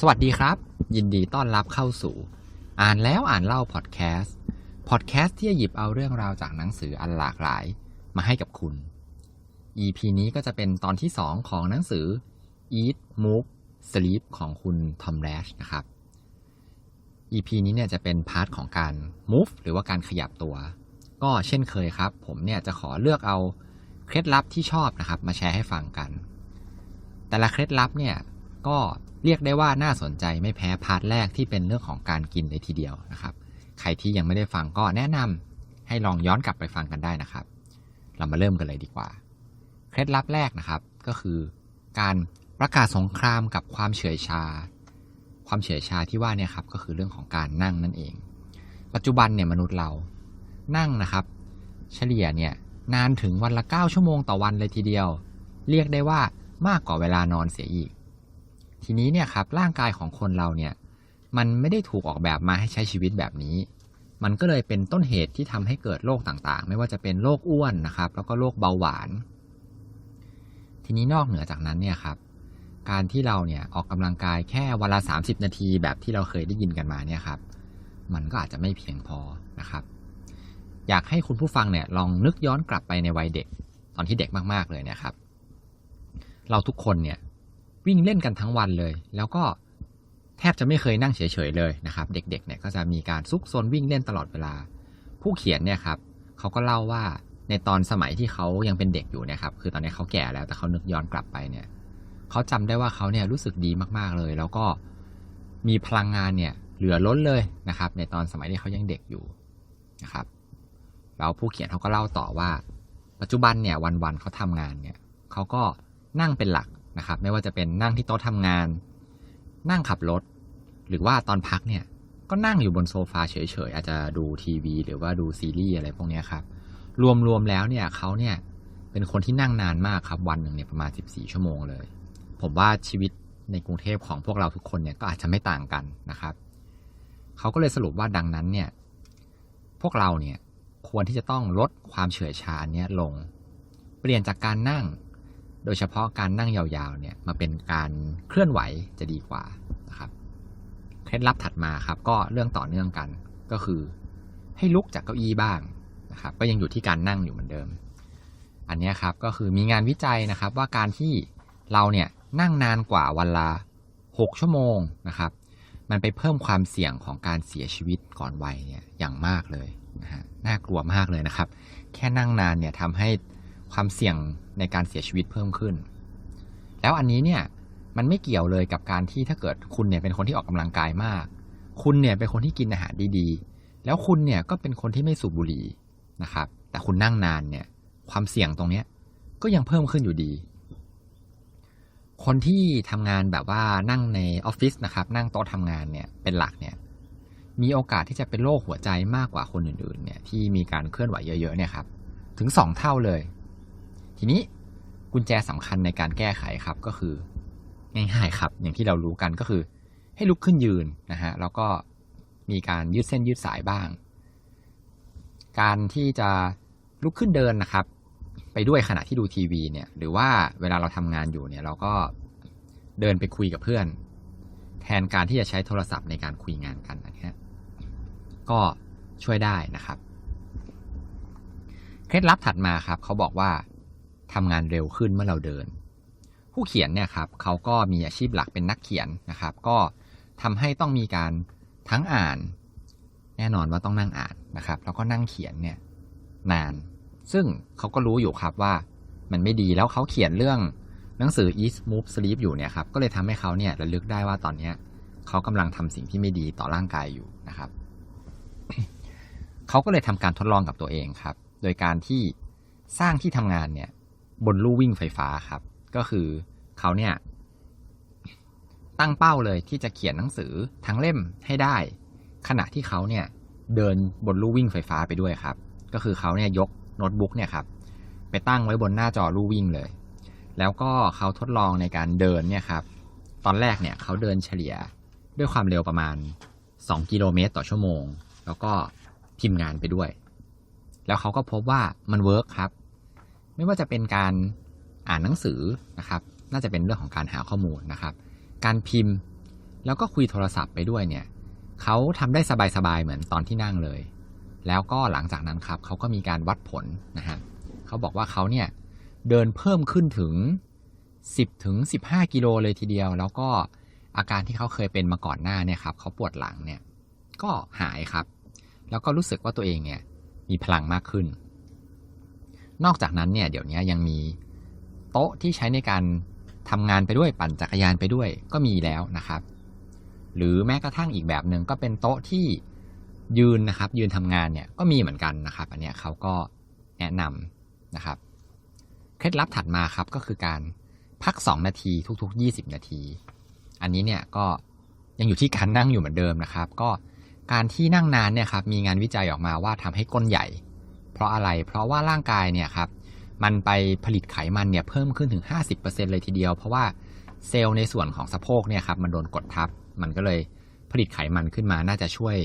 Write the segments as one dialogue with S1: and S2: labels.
S1: สวัสดีครับ ยินดีต้อนรับเข้าสู่ อ่านแล้วอ่านเล่าพอดแคสต์พอดแคสต์ที่จะหยิบเอาเรื่องราวจากหนังสืออันหลากหลายมาให้กับคุณ EP นี้ก็จะเป็นตอนที่ 2 ของหนังสือ Eat Move Sleep ของคุณทอมแรชนะครับ EP นี้เนี่ยจะเป็นพาร์ทของการ move หรือว่าการขยับตัว ก็เช่นเคยครับ ผมเนี่ยจะขอเลือกเอาเคล็ดลับที่ชอบนะครับ มาแชร์ให้ฟังกัน แต่ละเคล็ดลับเนี่ย ก็เรียกได้ว่าน่าสนใจไม่แพ้พาร์ทแรกที่เป็นเรื่องของการกินเลยทีเดียวนะครับ ใครที่ยังไม่ได้ฟังก็แนะนำให้ลองย้อนกลับไปฟังกันได้นะครับ เรามาเริ่มกันเลยดีกว่า เคล็ดลับแรกนะครับก็คือ การประกาศสงครามกับความเฉื่อยชา ความเฉื่อยชาที่ว่าเนี่ยครับก็คือเรื่องของการนั่งนั่นเอง ปัจจุบันเนี่ยมนุษย์เรานั่งนะครับ เฉลี่ยเนี่ยนานถึงวันละ 9 ชั่วโมงต่อวันเลยทีเดียว เรียกได้ว่ามากกว่าเวลานอนเสียอีก ทีนี้เนี่ยครับร่างกายของคนเราเนี่ยมันไม่ได้ถูกออกแบบมาให้ใช้ชีวิตแบบนี้ มันก็เลยเป็นต้นเหตุที่ทำให้เกิดโรคต่างๆ ไม่ว่าจะเป็นโรคอ้วนนะครับ แล้วก็โรคเบาหวาน ทีนี้นอกเหนือจากนั้นเนี่ยครับ การที่เราเนี่ยออกกำลังกายแค่วันละ 30 นาทีแบบที่เราเคยได้ยินกันมาเนี่ยครับ มันก็อาจจะไม่เพียงพอนะครับ อยากให้คุณผู้ฟังเนี่ยลองนึกย้อนกลับไปในวัยเด็ก ตอนที่เด็กมากๆเลยเนี่ยครับ เราทุกคนเนี่ย วิ่งเล่นกันทั้งวันเลย แล้วก็แทบจะไม่เคยนั่งเฉยๆเลยนะครับ เด็กๆเนี่ยก็จะมีการซุกซนวิ่งเล่นตลอดเวลา ผู้เขียนเนี่ยครับเขาก็เล่าว่าในตอนสมัยที่เขายังเป็นเด็กอยู่นี่ยครับ คือตอนนี้เขาแก่แล้วแต่เขานึกย้อนกลับไปเนี่ยเขาจำได้ว่าเขาเนี่ยรู้สึกดีมากๆเลย แล้วก็มีพลังงานเนี่ยเหลือล้นเลยนะครับ ในตอนสมัยที่เขายังเด็กอยู่นะครับแล้วผู้เขียนเขาก็เล่าต่อว่า ปัจจุบันเนี่ยวันๆเขาทำงานเนี่ยเขาก็นั่งเป็นหลัก นะครับ ไม่ว่าจะเป็นนั่งที่โต๊ะทำงาน นั่งขับรถ หรือว่าตอนพักเนี่ย ก็นั่งอยู่บนโซฟาเฉยๆ อาจจะดูทีวี หรือว่าดูซีรีส์อะไรพวกนี้ครับ รวมๆแล้วเนี่ยเขาเนี่ยเป็นคนที่นั่งนานมากครับ วันหนึ่งเนี่ยประมาณ 14 ชั่วโมงเลย ผมว่าชีวิตในกรุงเทพของพวกเราทุกคนเนี่ยก็อาจจะไม่ต่างกันนะครับเขาก็เลยสรุปว่าดังนั้นเนี่ย พวกเราเนี่ยควรที่จะต้องลดความเฉื่อยชาเนี้ยลง เปลี่ยนจากการนั่ง โดยเฉพาะการนั่งยาวๆเนี่ยมาเป็นการเคลื่อนไหวจะดีกว่านะครับเคล็ดลับถัดมาครับ ก็เรื่องต่อเนื่องกันก็คือ ให้ลุกจากเก้าอี้บ้างนะครับ ก็ยังอยู่ที่การนั่งอยู่เหมือนเดิม อันนี้ครับก็คือมีงานวิจัยนะครับ ว่าการที่เราเนี่ยนั่งนานกว่าวันละ6ชั่วโมงนะครับ มันไปเพิ่มความเสี่ยงของการเสียชีวิตก่อนวัยเนี่ยอย่างมากเลยนะฮะน่ากลัวมากเลยนะครับ แค่นั่งนานเนี่ยทำให้ ความเสี่ยงในการเสียชีวิตเพิ่มขึ้น แล้วอันนี้เนี่ยมันไม่เกี่ยวเลยกับการที่ถ้าเกิดคุณเนี่ยเป็นคนที่ออกกำลังกายมาก คุณเนี่ยเป็นคนที่กินอาหารดีๆ แล้วคุณเนี่ยก็เป็นคนที่ไม่สูบบุหรี่นะครับ แต่คุณนั่งนานเนี่ยความเสี่ยงตรงเนี้ยก็ยังเพิ่มขึ้นอยู่ดี คนที่ทำงานแบบว่านั่งในออฟฟิศนะครับ นั่งโต๊ะทำงานเนี่ยเป็นหลักเนี่ยมีโอกาสที่จะเป็นโรคหัวใจมากกว่าคนอื่นๆเนี่ยที่มีการเคลื่อนไหวเยอะๆเนี่ยครับถึงสองเท่าเลย ทีนี้กุญแจสำคัญในการแก้ไขครับก็คือง่ายๆครับ อย่างที่เรารู้กันก็คือ ให้ลุกขึ้นยืนนะฮะแล้วก็มีการยืดเส้นยืดสายบ้าง การที่จะลุกขึ้นเดินนะครับ ไปด้วยขณะที่ดูทีวีเนี่ย หรือว่าเวลาเราทำงานอยู่เนี่ย เราก็เดินไปคุยกับเพื่อน แทนการที่จะใช้โทรศัพท์ในการคุยงานกันนะฮะก็ช่วยได้นะครับ เคล็ดลับถัดมาครับ เขาบอกว่า ทำงานเร็วขึ้นเมื่อเราเดิน ผู้เขียนเนี่ยครับเขาก็มีอาชีพหลักเป็นนักเขียนนะครับ ก็ทำให้ต้องมีการทั้งอ่าน แน่นอนว่าต้องนั่งอ่านนะครับ แล้วก็นั่งเขียนเนี่ยนาน ซึ่งเขาก็รู้อยู่ครับว่ามันไม่ดีแล้วเขาเขียนเรื่องหนังสือ Eat Move Sleep อยู่เนี่ยครับก็เลยทำให้เขาเนี่ยระลึกได้ว่าตอนเนี้ยเขากำลังทำสิ่งที่ไม่ดีต่อร่างกายอยู่นะครับเขาก็เลยทำการทดลองกับตัวเองครับ โดยการที่สร้างที่ทำงานเนี่ย บนลู่วิ่งไฟฟ้าครับ ก็คือเขาเนี่ยตั้งเป้าเลยที่จะเขียนหนังสือทั้งเล่มให้ได้ ขณะที่เขาเนี่ยเดินบนลู่วิ่งไฟฟ้าไปด้วยครับ ก็คือเขาเนี่ยยกโน้ตบุ๊กเนี่ยครับไปตั้งไว้บนหน้าจอลู่วิ่งเลย แล้วก็เขาทดลองในการเดินเนี่ยครับ ตอนแรกเนี่ยเขาเดินเฉลี่ยด้วยความเร็วประมาณ 2 กิโลเมตรต่อชั่วโมง แล้วก็พิมพ์งานไปด้วย แล้วเขาก็พบว่ามันเวิร์กครับ ไม่ว่าจะเป็นการอ่านหนังสือนะครับ น่าจะเป็นเรื่องของการหาข้อมูลนะครับ การพิมพ์แล้วก็คุยโทรศัพท์ไปด้วยเนี่ยเขาทำได้สบายๆเหมือนตอนที่นั่งเลย แล้วก็หลังจากนั้นครับเขาก็มีการวัดผลนะฮะเขาบอกว่าเขาเนี่ยเดินเพิ่มขึ้นถึง 10ถึง15 กิโลเลยทีเดียว แล้วก็อาการที่เขาเคยเป็นมาก่อนหน้าเนี่ยครับเขาปวดหลังเนี่ยก็หายครับ แล้วก็รู้สึกว่าตัวเองเนี่ยมีพลังมากขึ้น นอกจากนั้นเนี่ยเดี๋ยวนี้ยังมีโต๊ะที่ใช้ในการทำงานไปด้วยปั่นจักรยานไปด้วยก็มีแล้วนะครับ หรือแม้กระทั่งอีกแบบหนึ่งก็เป็นโต๊ะที่ยืนนะครับ ยืนทำงานเนี่ยก็มีเหมือนกันนะครับ อันเนี้ยเขาก็แนะนำนะครับ เคล็ดลับถัดมาครับก็คือการพัก 2 นาทีทุก ๆ 20 นาที อันนี้เนี่ยก็ยังอยู่ที่การนั่งอยู่เหมือนเดิมนะครับ ก็การที่นั่งนานเนี่ยครับมีงานวิจัยออกมาว่าทำให้ก้นใหญ่ ราะอะไร เพราะว่าร่างกายเนี่ยครับมันไปผลิตไขมันเนี่ยเพิ่มขึ้นถึง 50%เลยทีเดียว เพราะว่าเซลล์ในส่วนของสะโพกเนี่ยครับมันโดนกดทับ มันก็เลยผลิตไขมันขึ้นมาน่าจะช่วย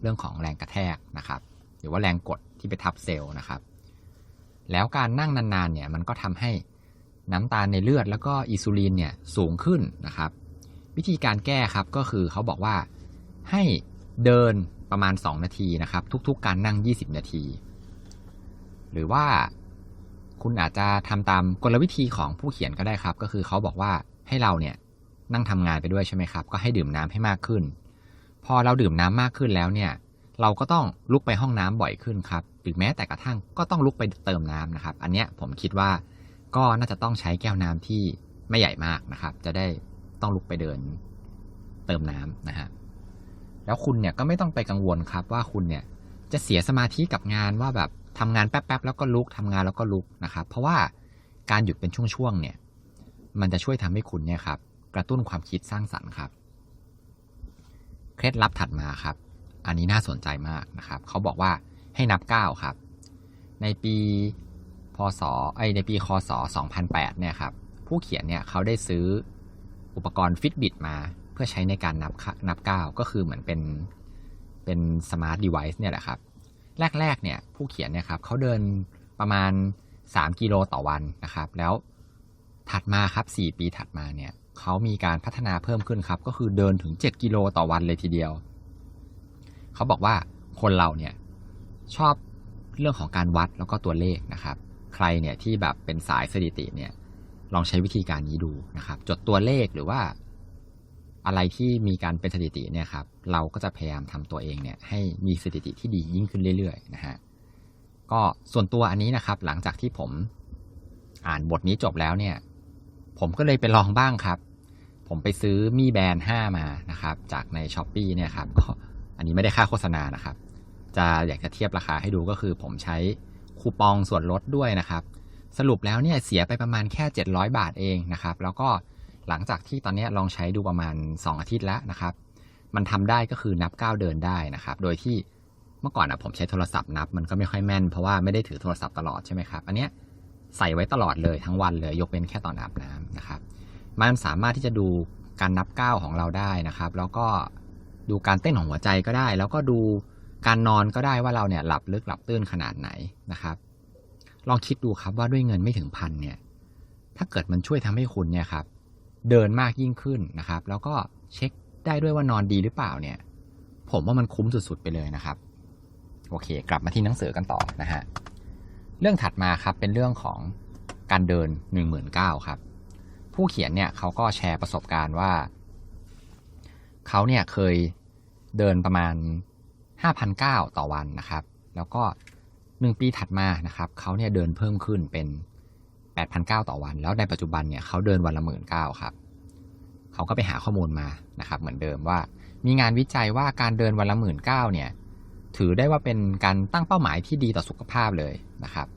S1: เรื่องของแรงกระแทกนะครับ หรือว่าแรงกดที่ไปทับเซลล์นะครับ แล้วการนั่งนานๆเนี่ยมันก็ทำให้น้ำตาลในเลือดแล้วก็อินซูลินเนี่ยสูงขึ้นนะครับ วิธีการแก้ครับก็คือเขาบอกว่าให้เดินประมาณ 2 นาทีนะครับ ทุกๆ การนั่ง 20 นาที หรือว่าคุณอาจจะทำตามกลวิธีของผู้เขียนก็ได้ครับ ก็คือเขาบอกว่าให้เราเนี่ยนั่งทำงานไปด้วยใช่ไหมครับ ก็ให้ดื่มน้ำให้มากขึ้น พอเราดื่มน้ำมากขึ้นแล้วเนี่ย เราก็ต้องลุกไปห้องน้ำบ่อยขึ้นครับหรือแม้แต่กระทั่งก็ต้องลุกไปเติมน้ำนะครับ อันเนี้ยผมคิดว่าก็น่าจะต้องใช้แก้วน้ำที่ไม่ใหญ่มากนะครับ จะได้ต้องลุกไปเดินเติมน้ำนะฮะแล้วคุณเนี่ยก็ไม่ต้องไปกังวลครับว่าคุณเนี่ยจะเสียสมาธิกับงานว่าแบบ ทำงานแป๊บๆแล้วก็ลุกทำงานแล้วก็ลุกนะครับเพราะว่าการหยุดเป็นช่วงๆเนี่ยมันจะช่วยทำให้คุณเนี่ยครับกระตุ้นความคิดสร้างสรรค์ครับ เคล็ดลับถัดมาครับ อันนี้น่าสนใจมากนะครับ เขาบอกว่าให้นับก้าครับ ในปีพศไอในปีคศ2008เนี่ยครับผู้เขียนเนี่ยเขาได้ซื้ออุปกรณ์ Fitbit มาเพื่อใช้ในการนับนับก้าก็คือเหมือนเป็นเป็นสมาร์ทเดเวิ์เนี่ยแหละครับ แรกๆเนี่ยผู้เขียนเนี่ยครับเขาเดินประมาณ 3 กิโลต่อวันนะครับ แล้วถัดมาครับ 4 ปีถัดมาเนี่ยเขามีการพัฒนาเพิ่มขึ้นครับ ก็คือเดินถึง 7 กิโลต่อวันเลยทีเดียว เขาบอกว่าคนเราเนี่ยชอบเรื่องของการวัดแล้วก็ตัวเลขนะครับ ใครเนี่ยที่แบบเป็นสายสถิติเนี่ยลองใช้วิธีการนี้ดูนะครับ จดตัวเลขหรือว่า อะไรที่มีการเป็นสถิติเนี่ยครับเราก็จะพยายามทำตัวเองเนี่ยให้มีสถิติที่ดียิ่งขึ้นเรื่อยๆนะฮะก็ส่วนตัวอันนี้นะครับ หลังจากที่ผมอ่านบทนี้จบแล้วเนี่ย ผมก็เลยไปลองบ้างครับ ผมไปซื้อมีแบรนห้ามานะครับ จากในช้อปปีเนี่ยครับก็อันนี้ไม่ได้ค่าโฆษณานะครับ จะอยากจะเทียบราคาให้ดูก็คือ ผมใช้คูปองส่วนลดด้วยนะครับ สรุปแล้วเนี่ยเสียไปประมาณแค่ 700 บาทเองนะครับ แล้วก็ หลังจากที่ตอนนี้ลองใช้ดูประมาณ 2 อาทิตย์แล้วนะครับ มันทำได้ก็คือนับก้าวเดินได้นะครับ โดยที่เมื่อก่อนอะผมใช้โทรศัพท์นับมันก็ไม่ค่อยแม่นเพราะว่าไม่ได้ถือโทรศัพท์ตลอดใช่ไหมครับ อันเนี้ยใส่ไว้ตลอดเลยทั้งวันเลย ยกเว้นแค่ตอนอาบน้ำนะครับ มันสามารถที่จะดูการนับก้าวของเราได้นะครับ แล้วก็ดูการเต้นของหัวใจก็ได้ แล้วก็ดูการนอนก็ได้ว่าเราเนี่ยหลับลึกหลับตื้นขนาดไหนนะครับ ลองคิดดูครับว่าด้วยเงินไม่ถึงพันเนี่ย ถ้าเกิดมันช่วยทำให้คุณเนี่ยครับ เดินมากยิ่งขึ้นนะครับ แล้วก็เช็คได้ด้วยว่านอนดีหรือเปล่าเนี่ย ผมว่ามันคุ้มสุดๆไปเลยนะครับ โอเค กลับมาที่หนังสือกันต่อนะฮะเรื่องถัดมาครับเป็นเรื่องของการเดิน 1 9 0 0 0ครับ ผู้เขียนเนี่ยเขาก็แชร์ประสบการณ์ว่า เขาเนี่ยเคยเดินประมาณ5,900ต่อวันนะครับ แล้วก็ 1 ปีถัดมานะครับเขาเนี่ยเดินเพิ่มขึ้นเป็น 8,900 ต่อวัน แล้วในปัจจุบันเนี่ยเขาเดินวันละ19,000ครับเขาก็ไปหาข้อมูลมานะครับ เหมือนเดิมว่า มีงานวิจัยว่าการเดินวันละ19,000เก้าเนี่ยถือได้ว่าเป็นการตั้งเป้าหมายที่ดีต่อสุขภาพเลยนะครับ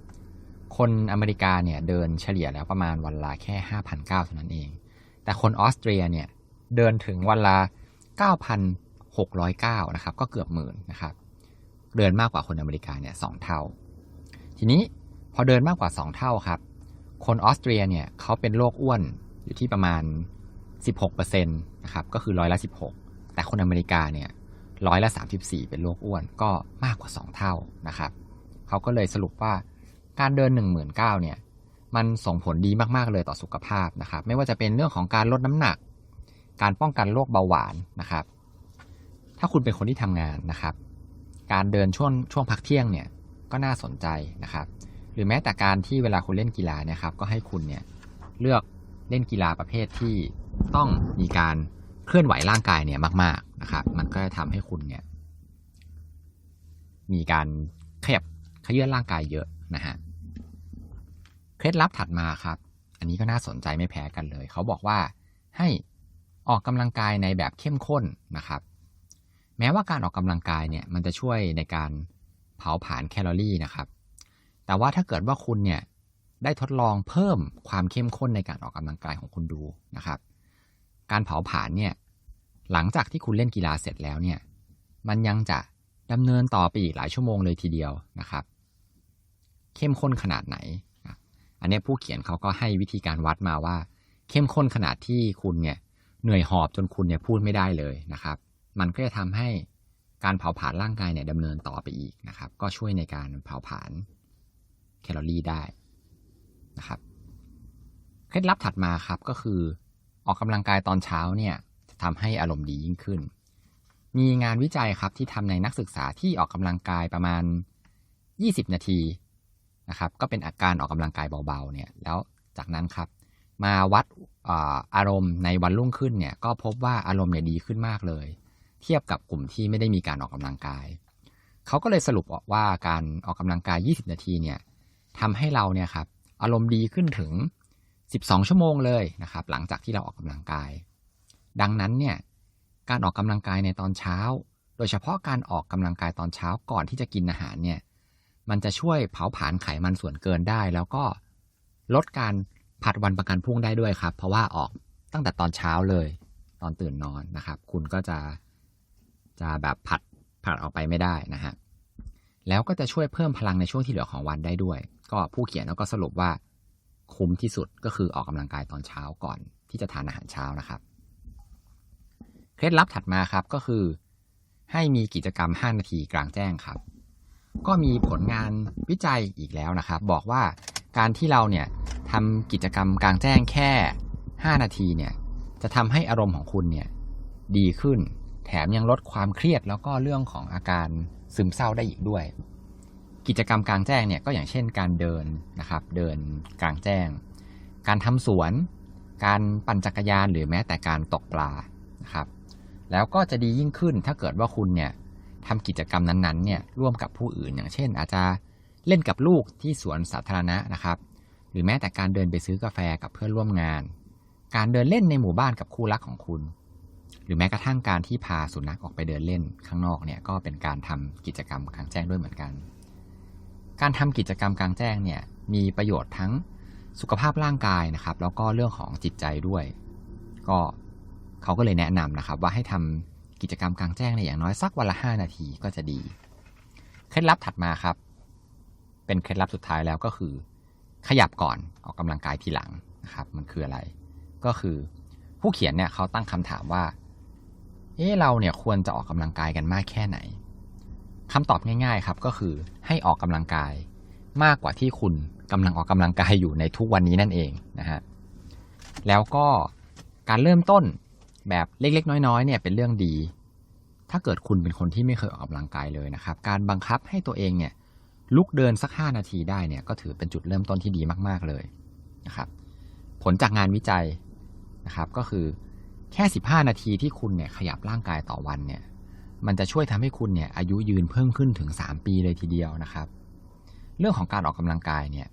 S1: คนอเมริกาเนี่ยเดินเฉลี่ยแล้วประมาณวันละแค่ 5,900เท่านั้นเอง แต่คนออสเตรียเนี่ยเดินถึงวันละ 9,609 นะครับ ก็เกือบหมื่นนะครับ เดินมากกว่าคนอเมริกาเนี่ยสองเท่า ทีนี้พอเดินมากกว่า 2 เท่าครับ คนออสเตรียเนี่ยเขาเป็นโรคอ้วนอยู่ที่ประมาณ 16%นะครับก็คือร้อยละ 16 แต่คนอเมริกาเนี่ยร้อยละ 34 เป็นโรคอ้วนก็มากกว่า 2 เท่านะครับเขาก็เลยสรุปว่าการเดิน 19,000เนี่ยมันส่งผลดีมากๆเลยต่อสุขภาพนะครับ ไม่ว่าจะเป็นเรื่องของการลดน้ำหนัก การป้องกันโรคเบาหวานนะครับ ถ้าคุณเป็นคนที่ทำงานนะครับ การเดินช่วงช่วงพักเที่ยงเนี่ยก็น่าสนใจนะครับ หรือแม้แต่การที่เวลาคุณเล่นกีฬาเนี่ยครับ ก็ให้คุณเนี่ยเลือกเล่นกีฬาประเภทที่ต้องมีการเคลื่อนไหวร่างกายเนี่ยมาก ๆนะครับ มันก็จะทำให้คุณเนี่ย มีการขยับขยื่นร่างกายเยอะนะฮะเคล็ดลับถัดมาครับ อันนี้ก็น่าสนใจไม่แพ้กันเลย เขาบอกว่าให้ออกกำลังกายในแบบเข้มข้นนะครับ แม้ว่าการออกกำลังกายเนี่ย มันจะช่วยในการเผาผลาญแคลอรี่นะครับ แต่ว่าถ้าเกิดว่าคุณเนี่ยได้ทดลองเพิ่มความเข้มข้นในการออกกำลังกายของคุณดูนะครับ การเผาผลาญเนี่ยหลังจากที่คุณเล่นกีฬาเสร็จแล้วเนี่ยมันยังจะดำเนินต่อไปอีกหลายชั่วโมงเลยทีเดียวนะครับ เข้มข้นขนาดไหน อันนี้ผู้เขียนเขาก็ให้วิธีการวัดมาว่า เข้มข้นขนาดที่คุณเนี่ยเหนื่อยหอบจนคุณเนี่ยพูดไม่ได้เลยนะครับ มันก็จะทำให้การเผาผลาญร่างกายเนี่ยดำเนินต่อไปอีกนะครับ ก็ช่วยในการเผาผลาญ แคลอรี่ได้นะครับเคล็ดลับถัดมาครับก็คือออกกำลังกายตอนเช้าเนี่ยจะทำให้อารมณ์ดียิ่งขึ้น มีงานวิจัยครับที่ทำในนักศึกษาที่ออกกำลังกายประมาณ 20 นาทีนะครับ ก็เป็นอาการออกกำลังกายเบาๆเนี่ยแล้วจากนั้นครับ มาวัดอารมณ์ในวันรุ่งขึ้นเนี่ยก็พบว่าอารมณ์เนี่ยดีขึ้นมากเลย เทียบกับกลุ่มที่ไม่ได้มีการออกกำลังกาย เขาก็เลยสรุปว่าการออกกำลังกาย 20 นาทีเนี่ย ทำให้เราเนี่ยครับอารมณ์ดีขึ้นถึง 12 ชั่วโมงเลยนะครับ หลังจากที่เราออกกำลังกาย ดังนั้นเนี่ยการออกกำลังกายในตอนเช้า โดยเฉพาะการออกกำลังกายตอนเช้าก่อนที่จะกินอาหารเนี่ยมันจะช่วยเผาผลาญไขมันส่วนเกินได้ แล้วก็ลดการผัดวันประกันพรุ่งได้ด้วยครับ เพราะว่าออกตั้งแต่ตอนเช้าเลย ตอนตื่นนอนนะครับ คุณก็จะจะแบบผัดผัดออกไปไม่ได้นะฮะแล้วก็จะช่วยเพิ่มพลังในช่วงที่เหลือของวันได้ด้วย ก็ผู้เขียนก็สรุปว่าคุ้มที่สุดก็คือออกกำลังกายตอนเช้าก่อนที่จะทานอาหารเช้านะครับ เคล็ดลับถัดมาครับก็คือ ให้มีกิจกรรม 5 นาทีกลางแจ้งครับ ก็มีผลงานวิจัยอีกแล้วนะครับ บอกว่าการที่เราเนี่ยทำกิจกรรมกลางแจ้งแค่ 5 นาทีเนี่ยจะทำให้อารมณ์ของคุณเนี่ยดีขึ้น แถมยังลดความเครียดแล้วก็เรื่องของอาการซึมเศร้าได้อีกด้วย กิจกรรมกลางแจ้งเนี่ยก็อย่างเช่นการเดินนะครับ เดินกลางแจ้ง การทำสวน การปั่นจักรยานหรือแม้แต่การตกปลานะครับ แล้วก็จะดียิ่งขึ้นถ้าเกิดว่าคุณเนี่ยทำกิจกรรมนั้นๆเนี่ยร่วมกับผู้อื่น อย่างเช่น อาจจะเล่นกับลูกที่สวนสาธารณะนะครับ หรือแม้แต่การเดินไปซื้อกาแฟกับเพื่อนร่วมงาน การเดินเล่นในหมู่บ้านกับคู่รักของคุณ หรือแม้กระทั่งการที่พาสุนัขออกไปเดินเล่นข้างนอกเนี่ยก็เป็นการทำกิจกรรมกลางแจ้งด้วยเหมือนกัน การทำกิจกรรมกลางแจ้งเนี่ยมีประโยชน์ทั้งสุขภาพร่างกายนะครับ แล้วก็เรื่องของจิตใจด้วย ก็เขาก็เลยแนะนำนะครับ ว่าให้ทำกิจกรรมกลางแจ้งในอย่างน้อยสักวันละ 5 นาทีก็จะดี เคล็ดลับถัดมาครับ เป็นเคล็ดลับสุดท้ายแล้วก็คือ ขยับก่อนออกกำลังกายทีหลังนะครับ มันคืออะไร ก็คือผู้เขียนเนี่ยเขาตั้งคำถามว่า เอ๊เราเนี่ยควรจะออกกำลังกายกันมากแค่ไหน คำตอบง่ายๆครับก็คือให้ออกกำลังกาย มากกว่าที่คุณกำลังออกกำลังกายอยู่ในทุกวันนี้นั่นเองนะฮะแล้วก็การเริ่มต้นแบบเล็กๆ น้อยๆเนี่ยเป็นเรื่องดี ถ้าเกิดคุณเป็นคนที่ไม่เคยออกกำลังกายเลยนะครับ การบังคับให้ตัวเองเนี่ยลุกเดินสัก 5 นาทีได้เนี่ยก็ถือเป็นจุดเริ่มต้นที่ดีมากๆเลยนะครับผลจากงานวิจัยนะครับก็คือแค่ 15 นาทีที่คุณเนี่ยขยับร่างกายต่อวันเนี่ย มันจะช่วยทำให้คุณเนี่ยอายุยืนเพิ่มขึ้นถึง 3 ปีเลยทีเดียวนะครับ เรื่องของการออกกำลังกายเนี่ย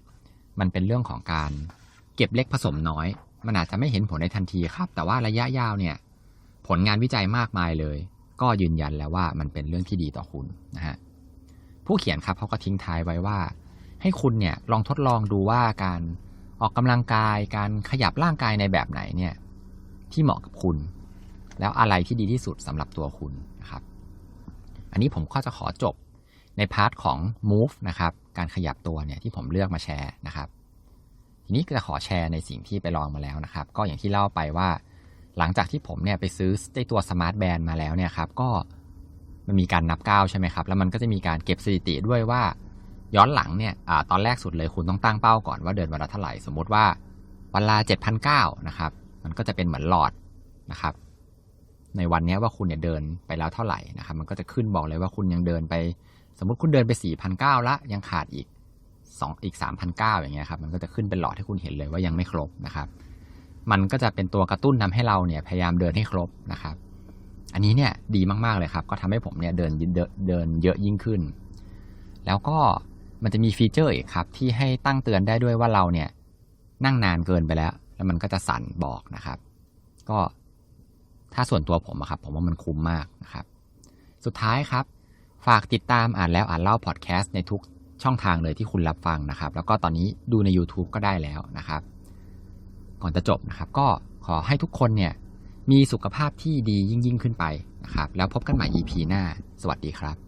S1: มันเป็นเรื่องของการเก็บเล็กผสมน้อย มันอาจจะไม่เห็นผลในทันทีครับ แต่ว่าระยะยาวเนี่ยผลงานวิจัยมากมายเลย ก็ยืนยันแล้วว่ามันเป็นเรื่องที่ดีต่อคุณนะฮะผู้เขียนครับเขาก็ทิ้งท้ายไว้ว่า ให้คุณเนี่ยลองทดลองดูว่าการออกกำลังกาย การขยับร่างกายในแบบไหนเนี่ยที่เหมาะกับคุณ แล้วอะไรที่ดีที่สุดสำหรับตัวคุณนะครับ อันนี้ผมก็จะขอจบในพาร์ทของ move นะครับ การขยับตัวเนี่ยที่ผมเลือกมาแชร์นะครับ ทีนี้จะขอแชร์ในสิ่งที่ไปลองมาแล้วนะครับ ก็อย่างที่เล่าไปว่า หลังจากที่ผมเนี่ยไปซื้อตัวสมาร์ทแบนด์มาแล้วเนี่ยครับ ก็มันมีการนับก้าวใช่ไหมครับ แล้วมันก็จะมีการเก็บสถิติด้วยว่า ย้อนหลังเนี่ยอตอนแรกสุดเลยคุณต้องตั้งเป้าก่อนว่าเดินวันละเท่าไหร่ สมมติว่าวันละเจ็ดพันเก้านะครับ มันก็จะเป็นเหมือนหลอดนะครับ ในวันนี้ว่าคุณเนี่ยเดินไปแล้วเท่าไหร่นะครับมันก็จะขึ้นบอกเลยว่าคุณยังเดินไป สมมติคุณเดินไป4,900ละยังขาดอีก2อีก3,900 อย่างเงี้ยครับมันก็จะขึ้นเป็นหลอดให้คุณเห็นเลยว่ายังไม่ครบนะครับ มันก็จะเป็นตัวกระตุ้นทำให้เราเนี่ยพยายามเดินให้ครบนะครับ อันนี้เนี่ยดีมากๆเลยครับ ก็ทำให้ผมเนี่ยเดินเดินเยอะยิ่งขึ้น แล้วก็มันจะมีฟีเจอร์อีกครับ ที่ให้ตั้งเตือนได้ด้วยว่าเราเนี่ยนั่งนานเกินไปแล้ว แล้วมันก็จะสั่นบอกนะครับ ก็ ถ้าส่วนตัวผมอะครับผมว่ามันคุ้มมากนะครับสุดท้ายครับ ฝากติดตามอ่านแล้วอ่านเล่าพอดแคสต์ในทุกช่องทางเลยที่คุณรับฟังนะครับ แล้วก็ตอนนี้ดูใน YouTube ก็ได้แล้วนะครับ ก่อนจะจบนะครับ ก็ขอให้ทุกคนเนี่ยมีสุขภาพที่ดียิ่งยิ่งขึ้นไปนะครับ แล้วพบกันใหม่ EP หน้า สวัสดีครับ